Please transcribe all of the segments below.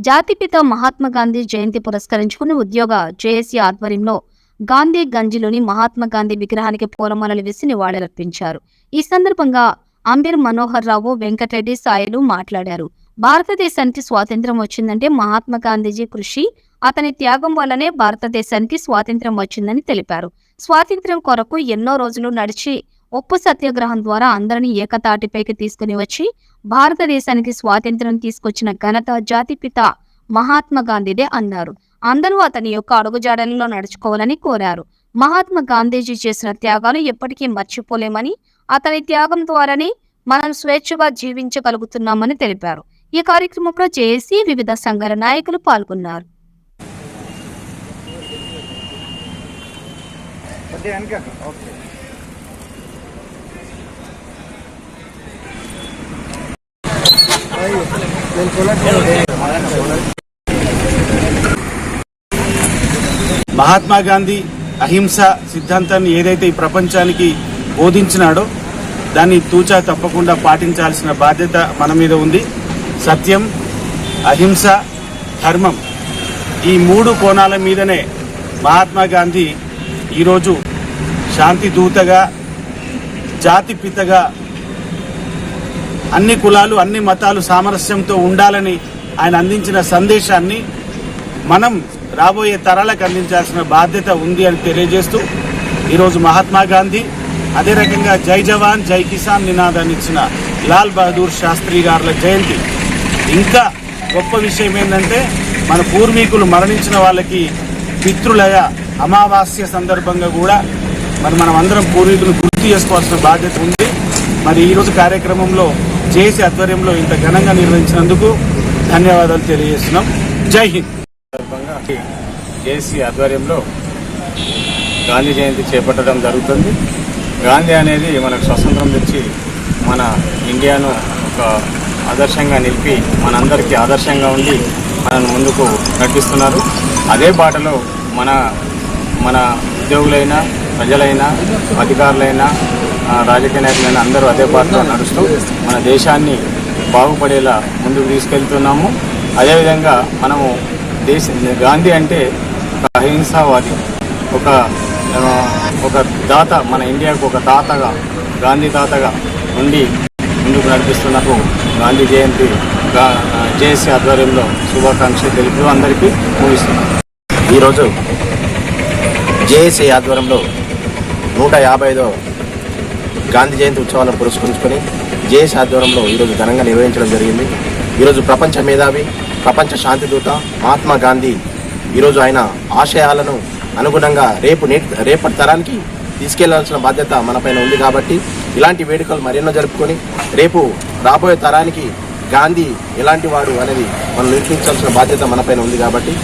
జాతిపిత మహాత్మా గాంధీ జయంతి పురస్కరించుకుని ఉద్యోగ జేఏసీ ఆధ్వర్యంలో గాంధీ గంజిలోని మహాత్మా గాంధీ విగ్రహానికి పూలమాలలు వేసి నివాళులర్పించారు. ఈ సందర్భంగా అంబీర్ మనోహర్ రావు వెంకటరెడ్డి సాయిలు మాట్లాడారు. భారతదేశానికి స్వాతంత్రం వచ్చిందంటే మహాత్మా గాంధీజీ కృషి అతని త్యాగం వల్లనే భారతదేశానికి స్వాతంత్రం వచ్చిందని తెలిపారు. స్వాతంత్ర్యం కొరకు ఎన్నో రోజులు నడిచి ఉప్పు సత్యాగ్రహం ద్వారా అందరినీ ఏకతాటిపైకి తీసుకుని వచ్చి భారతదేశానికి స్వాతంత్ర్యం తీసుకొచ్చిన ఘనత జాతిపిత మహాత్మా గాంధీదే అన్నారు. అందరూ అతని యొక్క అడుగుజాడలలో నడుచుకోవాలని కోరారు. మహాత్మా గాంధీజీ చేసిన త్యాగాలు ఎప్పటికీ మర్చిపోలేమని అతని త్యాగం ద్వారానే మనం స్వేచ్ఛగా జీవించగలుగుతున్నామని తెలిపారు. ఈ కార్యక్రమంలో జేఏసీ వివిధ సంఘాల నాయకులు పాల్గొన్నారు. ఓకే. మహాత్మా గాంధీ అహింస సిద్ధాంతాన్ని ఏదైతే ఈ ప్రపంచానికి బోధించినాడో దాన్ని తూచా తప్పకుండా పాటించాల్సిన బాధ్యత మన మీద ఉంది. సత్యం అహింస ధర్మం ఈ మూడు కోణాల మీదనే మహాత్మా గాంధీ ఈరోజు శాంతి దూతగా జాతి పితగా అన్ని కులాలు అన్ని మతాలు సామరస్యంతో ఉండాలని ఆయన అందించిన సందేశాన్ని మనం రాబోయే తరాలకు అందించాల్సిన బాధ్యత ఉంది అని తెలియజేస్తూ ఈరోజు మహాత్మా గాంధీ అదే రకంగా జై జవాన్ జై కిసాన్ నినాదాన్ని ఇచ్చిన లాల్ బహదూర్ శాస్త్రి గారుల జయంతి. ఇంకా గొప్ప విషయం ఏంటంటే మన పూర్వీకులు మరణించిన వాళ్ళకి పితృలయ అమావాస్య సందర్భంగా కూడా మరి మనం అందరం పూర్వీకులు గుర్తు చేసుకోవాల్సిన బాధ్యత ఉంది. మరి ఈరోజు కార్యక్రమంలో జేసీ ఆధ్వర్యంలో ఇంత ఘనంగా నిర్వహించినందుకు ధన్యవాదాలు తెలియజేస్తున్నాం. జై హింద్. సందర్భంగా జేసీ ఆధ్వర్యంలో గాంధీ జయంతి చేపట్టడం జరుగుతుంది. గాంధీ అనేది మనకు స్వతంత్రం తెచ్చి మన ఇండియాను ఒక ఆదర్శంగా నిలిపి మనందరికీ ఆదర్శంగా ఉండి మనను ముందుకు నడిపిస్తున్నారు. అదే బాటలో మన మన ఉద్యోగులైనా ప్రజలైనా అధికారులైనా రాజకీయ నాయకులైన అందరూ అదే బాటలో నడుస్తూ మన దేశాన్ని బాగుపడేలా ముందుకు తీసుకెళ్తున్నాము. అదేవిధంగా మనము దేశ గాంధీ అంటే ఒక అహింసావాది ఒక ఒక దాత మన ఇండియాకు ఒక తాతగా గాంధీ తాతగా ఉండి ముందుకు నడిపిస్తున్నకు గాంధీ జయంతి గా- జేఏసీ ఆధ్వర్యంలో శుభాకాంక్షలు తెలుపుతూ అందరికీ ముగిస్తున్నాం. ఈరోజు జేఏసీ ఆధ్వర్యంలో నూట యాభై ఐదో గాంధీ జయంతి ఉత్సవాలను పురస్కరించుకొని జేఎస్ ఆధ్వర్యంలో ఈరోజు ఘనంగా నిర్వహించడం జరిగింది. ఈరోజు ప్రపంచ మేధావి ప్రపంచ శాంతిదూత మహాత్మా గాంధీ ఈరోజు ఆయన ఆశయాలను అనుగుణంగా రేపు నేర్ రేపటి తరానికి తీసుకెళ్ళాల్సిన బాధ్యత మనపైన ఉంది కాబట్టి ఇలాంటి వేడుకలు మరెన్నో జరుపుకొని రేపు రాబోయే తరానికి గాంధీ ఎలాంటి వాడు అనేది మనం నిరూపించాల్సిన బాధ్యత మనపైన ఉంది కాబట్టి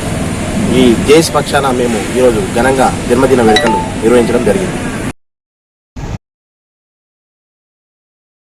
ఈ జేఎస్ పక్షాన మేము ఈరోజు ఘనంగా జన్మదిన వేడుకలు నిర్వహించడం జరిగింది.